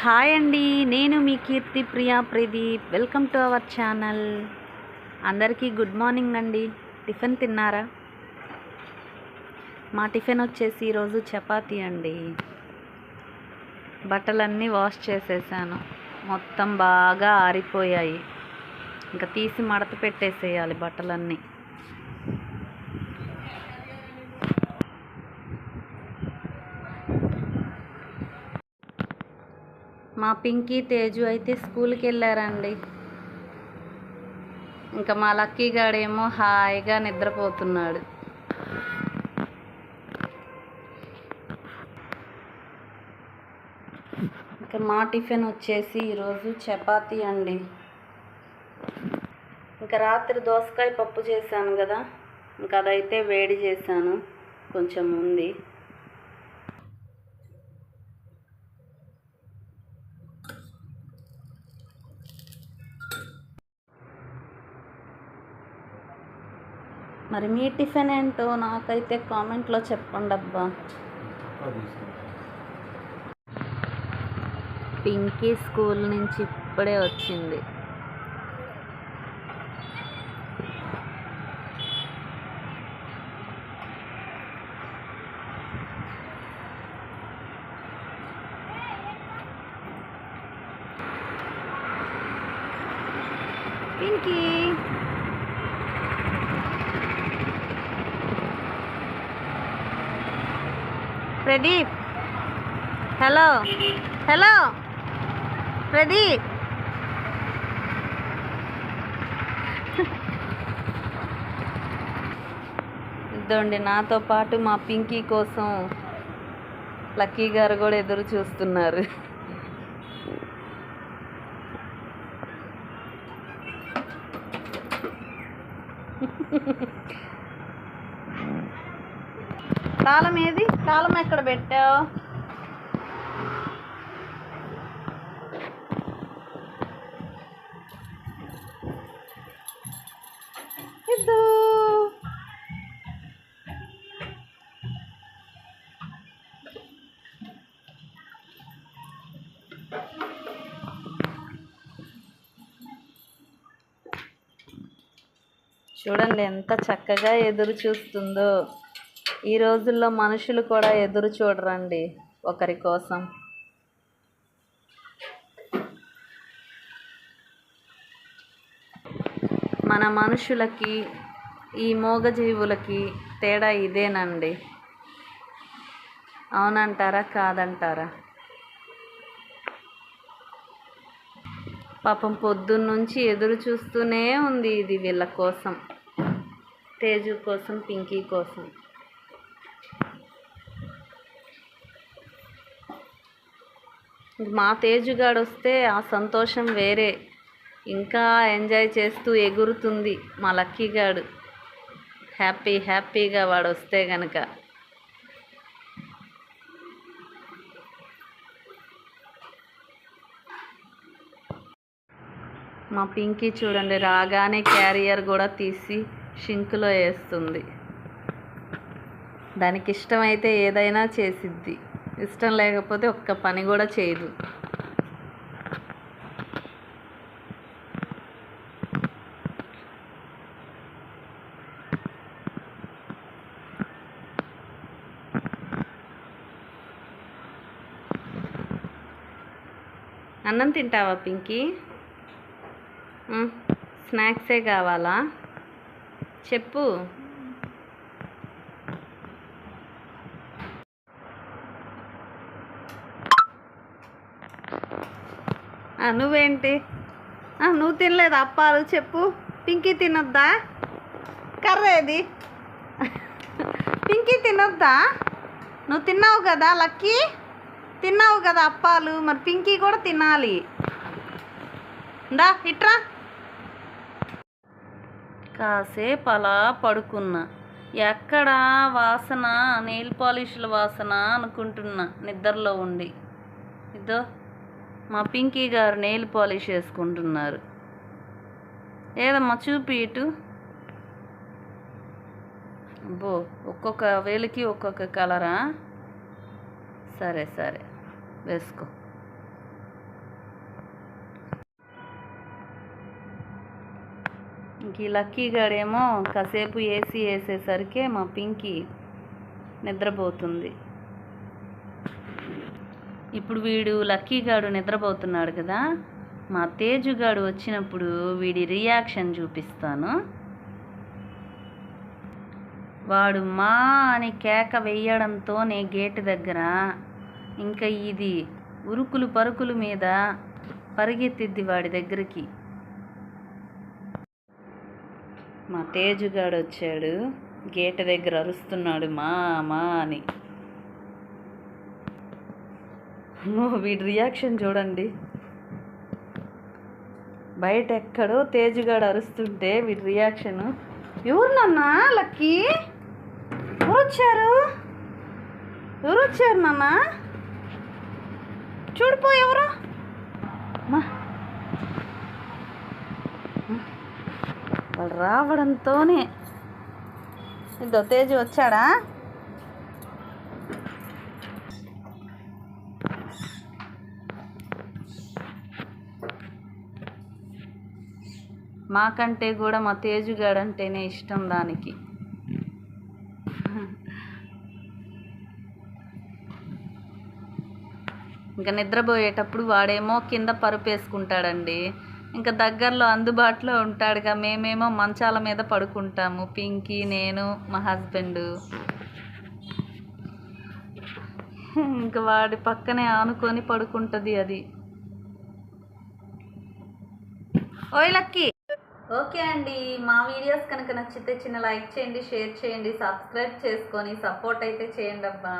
Hi అండి నేను మీ Keerthi Priya Pradeep. Welcome to our channel అందరికీ గుడ్ మార్నింగ్ అండి. టిఫిన్ తిన్నారా? మా టిఫిన్ వచ్చేసి ఈరోజు చపాతీ అండి. బట్టలన్నీ వాష్ చేసేసాను. మొత్తం బాగా ఆరిపోయాయి. ఇంకా తీసి మడత పెట్టేసేయాలి బట్టలన్నీ. మా పింకీ తేజు అయితే స్కూల్కి వెళ్ళారండి. ఇంకా మా లక్కీ గాడేమో హాయిగా నిద్రపోతున్నాడు. ఇంకా మా టిఫిన్ వచ్చేసి ఈరోజు చపాతీ అండి. ఇంకా రాత్రి దోసకాయ పప్పు చేశాను కదా ఇంకా అదైతే వేడి చేశాను కొంచెం ఉంది. మరి మీ టిఫిన్ ఏంటో నాకైతే కామెంట్లో చెప్పండి అబ్బా. పింకీ స్కూల్ నుంచి ఇప్పుడే వచ్చింది. పింకీ. ప్రదీప్. హలో. హలో. ప్రదీప్. ఇద్దండి నాతో పాటు మా పింకీ కోసం లక్కీ గారు కూడా ఎదురు చూస్తున్నారు. తాళం ఏది తాళం ఎక్కడ పెట్టావు? ఇద్దు. చూడండి ఎంత చక్కగా ఎదురు చూస్తుందో. ఈ రోజుల్లో మనుషులు కూడా ఎదురు చూడరండి ఒకరి కోసం. మన మనుషులకి ఈ మూగజీవులకి తేడా ఇదేనండి. అవునంటారా? కాదంటారా? పాపం పొద్దున్నుంచి ఎదురు చూస్తూనే ఉంది ఇది వీళ్ళ కోసం. తేజు కోసం పింకీ కోసం. మా తేజుగాడు వస్తే ఆ సంతోషం వేరే. ఇంకా ఎంజాయ్ చేస్తూ ఎగురుతుంది మా లక్కీగాడు హ్యాపీ హ్యాపీగా వాడు వస్తే గనక. మా పింకీ చూడండి రాగానే క్యారియర్ కూడా తీసి షింక్లో వేస్తుంది దానికి ఇష్టమైతే ఏదైనా చేసిద్ది. ఇష్టం లేకపోతే ఒక్క పని కూడా చేయదు. అన్నం తింటావా పింకీ? స్నాక్సే కావాలా? చెప్పు. నువ్వేంటి? నువ్వు తినలేదు అప్పాలు చెప్పు. పింకీ తినొద్దా? కర్రేది పింకీ తినొద్దా? నువ్వు తిన్నావు కదా లక్కీ? తిన్నావు కదా అప్పాలు మరి పింకీ కూడా తినాలి. దా ఇట్రా. కాసేపు అలా పడుకున్నా. ఎక్కడ వాసన నెయిల్ పాలిష్ల వాసన అనుకుంటున్నా నిద్రలో ఉండి. ఇదో. మా పింకీ గారు నెయిల్ పాలిష్ చేసుకుంటున్నారు ఏదమ్మా చూపి ఇటు. అబ్బో ఒక్కొక్క వేలికి ఒక్కొక్క కలరా? సరే సరే. వేసుకో. ఇంక ఈ లక్కీ గాడేమో కాసేపు ఏసీ వేసేసరికి మా పింకీ నిద్రపోతుంది. ఇప్పుడు వీడు లక్కీ గాడు నిద్రపోతున్నాడు కదా. మా తేజుగాడు వచ్చినప్పుడు వీడి రియాక్షన్ చూపిస్తాను. వాడు మా అని కేక వేయడంతోనే గేటు దగ్గర ఇంకా ఇది ఉరుకులు పరుకులు మీద పరిగెత్తిద్ది వాడి దగ్గరికి. మా తేజుగాడు వచ్చాడు. గేటు దగ్గర అరుస్తున్నాడు మా మా అని. వీడి రియాక్షన్ చూడండి. బయట ఎక్కడో తేజుగాడు అరుస్తుంటే వీడి రియాక్షన్ ఎవరు నాన్న? లక్కీ? ఎవరు వచ్చారు ఎవరు వచ్చారు నాన్న చూడిపో ఎవరు? మా వాళ్ళు రావడంతోనే. ఇదో తేజు వచ్చాడా? మాకంటే కూడా మా తేజుగాడు అంటేనే ఇష్టం దానికి. ఇంకా నిద్రపోయేటప్పుడు వాడేమో కింద పరుపు వేసుకుంటాడండి. ఇంకా దగ్గరలో అందుబాటులో ఉంటాడుగా మేమేమో మంచాల మీద పడుకుంటాము. పింకీ నేను మా హస్బెండ్. ఇంకా వాడి పక్కనే ఆనుకొని పడుకుంటుంది అది. ఓయ్ లక్కీ! ఓకే అండి. మా వీడియోస్ కనుక నచ్చితే చిన్న లైక్ చేయండి షేర్ చేయండి సబ్స్క్రైబ్ చేసుకొని సపోర్ట్ అయితే చేయండి అబ్బా